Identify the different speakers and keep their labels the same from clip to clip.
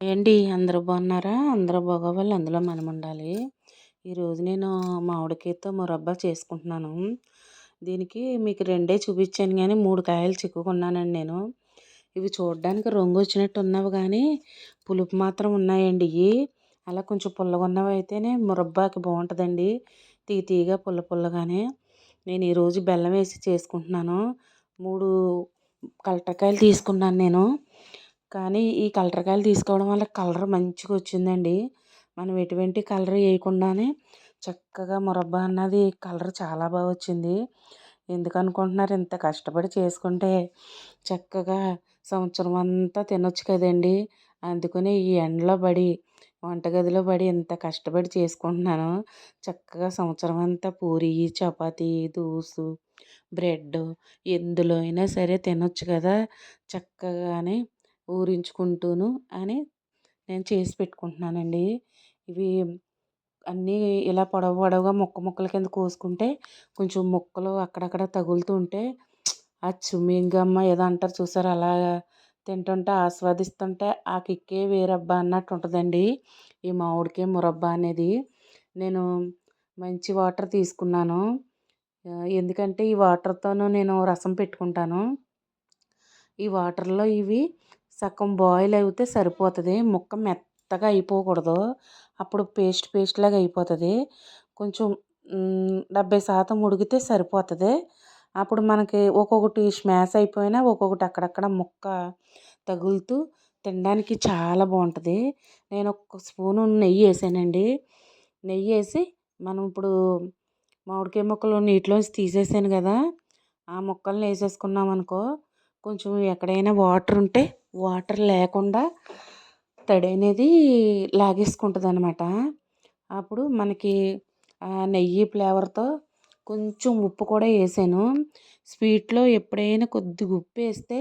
Speaker 1: ఏంటి? అందరూ బాగున్నారా? అందరూ బాగోవాలి అందులో మనం ఉండాలి. ఈరోజు నేను మామిడికాయతో మురబ్బా చేసుకుంటున్నాను. దీనికి మీకు రెండే చూపించాను కానీ మూడు కాయలు చిక్కుకున్నానండి నేను. ఇవి చూడడానికి రంగు వచ్చినట్టు ఉన్నవి కానీ పులుపు మాత్రం ఉన్నాయండి. ఇవి అలా కొంచెం పుల్లగా ఉన్నవి అయితేనే మురబ్బాకి బాగుంటుందండి. తీ తీగా పుల్ల పుల్లగానే. నేను ఈరోజు బెల్లం వేసి చేసుకుంటున్నాను. మూడు కలటకాయలు తీసుకున్నాను నేను. కానీ ఈ కలర్ తీసుకోవడం వల్ల కలర్ మంచిగా వచ్చిందండి. మనం ఎటువంటి కలర్ వేయకుండానే చక్కగా మురబ్బా అన్నది కలర్ చాలా బాగా వచ్చింది. ఎందుకు అనుకుంటున్నారు? ఇంత కష్టపడి చేసుకుంటే చక్కగా సంవత్సరం అంతా తినొచ్చు కదండి. అందుకని ఈ ఎండలో పడి వంటగదిలో పడి ఎంత కష్టపడి చేసుకుంటున్నాను. చక్కగా సంవత్సరం అంతా పూరి చపాతీ దోసు బ్రెడ్ ఎందులో అయినా సరే తినొచ్చు కదా. చక్కగానే ఊరించుకుంటూను అని నేను చేసి పెట్టుకుంటున్నానండి. ఇవి అన్నీ ఇలా పొడవు పొడవుగా ముక్క ముక్కల కింద కోసుకుంటే కొంచెం ముక్కలు అక్కడక్కడ తగులుతూ ఉంటే ఆ చుమ్మింగమ్మ ఏదో అంటారు చూసారు? అలా తింటుంటే ఆస్వాదిస్తుంటే ఆ కిక్కే వేరబ్బా అన్నట్టు ఉంటుందండి ఈ మామిడికే మురబ్బా అనేది. నేను మంచి వాటర్ తీసుకున్నాను. ఎందుకంటే ఈ వాటర్తోనూ నేను రసం పెట్టుకుంటాను. ఈ వాటర్లో ఇవి సగం బాయిల్ అయితే సరిపోతుంది. ముక్క మెత్తగా అయిపోకూడదు. అప్పుడు పేస్ట్ పేస్ట్ లాగా అయిపోతుంది. కొంచెం డెబ్బై శాతం ఉడికితే సరిపోతుంది. అప్పుడు మనకి ఒక్కొక్కటి స్మాష్ అయిపోయినా ఒక్కొక్కటి అక్కడక్కడ ముక్క తగులుతూ తినడానికి చాలా బాగుంటుంది. నేను ఒక స్పూను నెయ్యి వేసానండి. నెయ్యి వేసి మనం ఇప్పుడు మామిడికాయ ముక్కలు నీటిలోంచి తీసేసాను కదా ఆ ముక్కల్ని వేసేసుకున్నాం అనుకో కొంచెం ఎక్కడైనా వాటర్ ఉంటే వాటర్ లేకుండా తడి అనేది లాగేసుకుంటుంది అనమాట అప్పుడు మనకి నెయ్యి ఫ్లేవర్తో కొంచెం ఉప్పు కూడా వేసాను. స్వీట్లో ఎప్పుడైనా కొద్దిగా ఉప్పు వేస్తే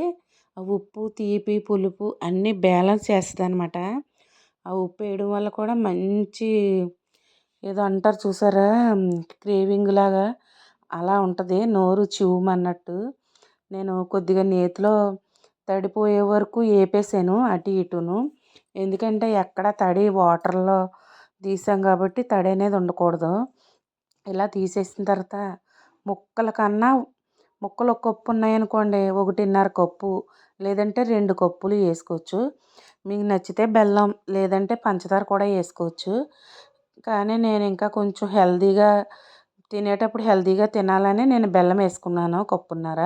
Speaker 1: ఆ ఉప్పు తీపి పులుపు అన్నీ బ్యాలెన్స్ చేస్తుంది అనమాట ఆ ఉప్పు వేయడం వల్ల కూడా మంచి ఏదో అంటారు చూసారా? క్రేవింగ్ లాగా అలా ఉంటుంది. నోరు చివుమన్నట్టు. నేను కొద్దిగా నేతిలో తడిపోయే వరకు వేపేసాను అటు ఇటును. ఎందుకంటే ఎక్కడ తడి వాటర్లో తీసాం కాబట్టి తడి అనేది ఉండకూడదు. ఇలా తీసేసిన తర్వాత ముక్కల కన్నా ముక్కలు ఒక కప్పు ఉన్నాయనుకోండి ఒకటిన్నర కప్పు లేదంటే రెండు కప్పులు వేసుకోవచ్చు. మీకు నచ్చితే బెల్లం లేదంటే పంచదార కూడా వేసుకోవచ్చు. కానీ నేను ఇంకా కొంచెం హెల్దీగా తినేటప్పుడు హెల్తీగా తినాలని నేను బెల్లం వేసుకున్నాను కప్పున్నర.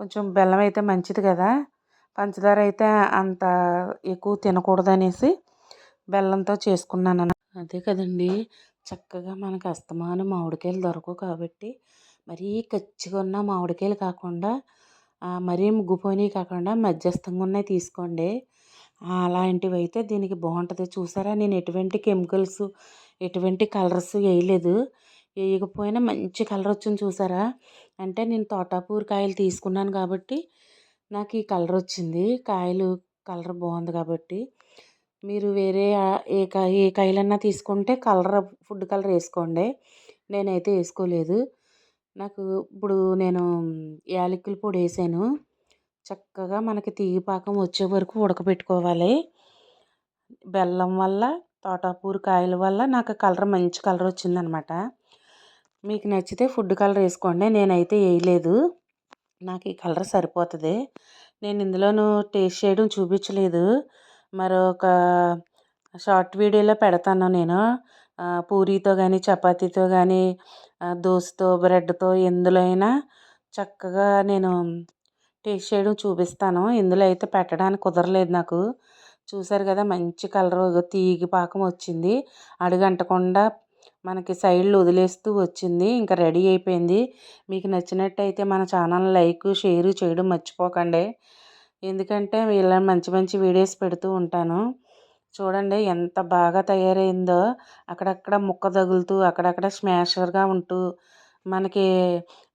Speaker 1: కొంచెం బెల్లం అయితే మంచిది కదా. పంచదార అయితే అంత ఎక్కువ తినకూడదు అనేసి బెల్లంతో చేసుకున్నాను అదే కదండి. చక్కగా మనకు అస్తమాన మామిడికాయలు దొరకవు కాబట్టి మరీ కచ్చిగా ఉన్న మామిడికాయలు కాకుండా మరీ ముగ్గుపోయినవి కాకుండా మధ్యస్థంగా ఉన్నాయి తీసుకోండి. అలాంటివి అయితే దీనికి బాగుంటుంది. చూసారా? నేను ఎటువంటి కెమికల్స్ ఎటువంటి కలర్స్ వేయలేదు. వేయకపోయినా మంచి కలర్ వచ్చింది చూసారా? అంటే నేను తోటాపూర్ కాయలు తీసుకున్నాను కాబట్టి నాకు ఈ కలర్ వచ్చింది. కాయలు కలర్ బాగుంది కాబట్టి. మీరు వేరే ఏ కాయ ఏ కాయలన్నా తీసుకుంటే కలర్ ఫుడ్ కలర్ వేసుకోండి. నేనైతే వేసుకోలేదు. నాకు ఇప్పుడు నేను యాలకుల పొడి వేసాను. చక్కగా మనకి తీగి పాకం వచ్చే వరకు ఉడకబెట్టుకోవాలి. బెల్లం వల్ల తోటాపూర్ కాయల వల్ల నాకు కలర్ మంచి కలర్ వచ్చిందనమాట. మీకు నచ్చితే ఫుడ్ కలర్ వేసుకోండి. నేనైతే వేయలేదు. నాకు ఈ కలర్ సరిపోతుంది. నేను ఇందులోనూ టేస్ట్ చేయడం చూపించలేదు. మరొక షార్ట్ వీడియోలో పెడతాను నేను. పూరీతో కానీ చపాతీతో కానీ దోశతో బ్రెడ్తో ఎందులో అయినా చక్కగా నేను టేస్ట్ చేయడం చూపిస్తాను. ఇందులో అయితే పెట్టడానికి కుదరలేదు నాకు. చూసారు కదా మంచి కలర్ తీగి పాకం వచ్చింది. అడుగంటకుండా మనకి సైడ్లు వదిలేస్తూ వచ్చింది. ఇంకా రెడీ అయిపోయింది. మీకు నచ్చినట్టయితే మన ఛానల్ లైక్ షేర్ చేయడం మర్చిపోకండి. ఎందుకంటే ఇలా మంచి మంచి వీడియోస్ పెడుతూ ఉంటాను. చూడండి ఎంత బాగా తయారైందో. అక్కడక్కడ ముక్క తగులుతూ అక్కడక్కడ స్మాషర్గా ఉంటూ మనకి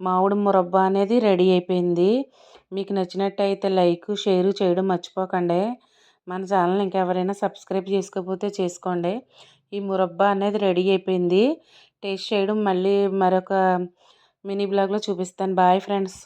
Speaker 1: మామిడి మురబ్బా అనేది రెడీ అయిపోయింది. మీకు నచ్చినట్టయితే లైక్ షేర్ చేయడం మర్చిపోకండి. మన ఛానల్ ఇంకెవరైనా సబ్స్క్రైబ్ చేసుకోకపోతే చేసుకోండి. ఈ మురబ్బా అనేది రెడీ అయిపోయింది. టేస్ట్ చేయడం మళ్ళీ మరొక మినీ బ్లాగ్లో చూపిస్తాను. Bye friends.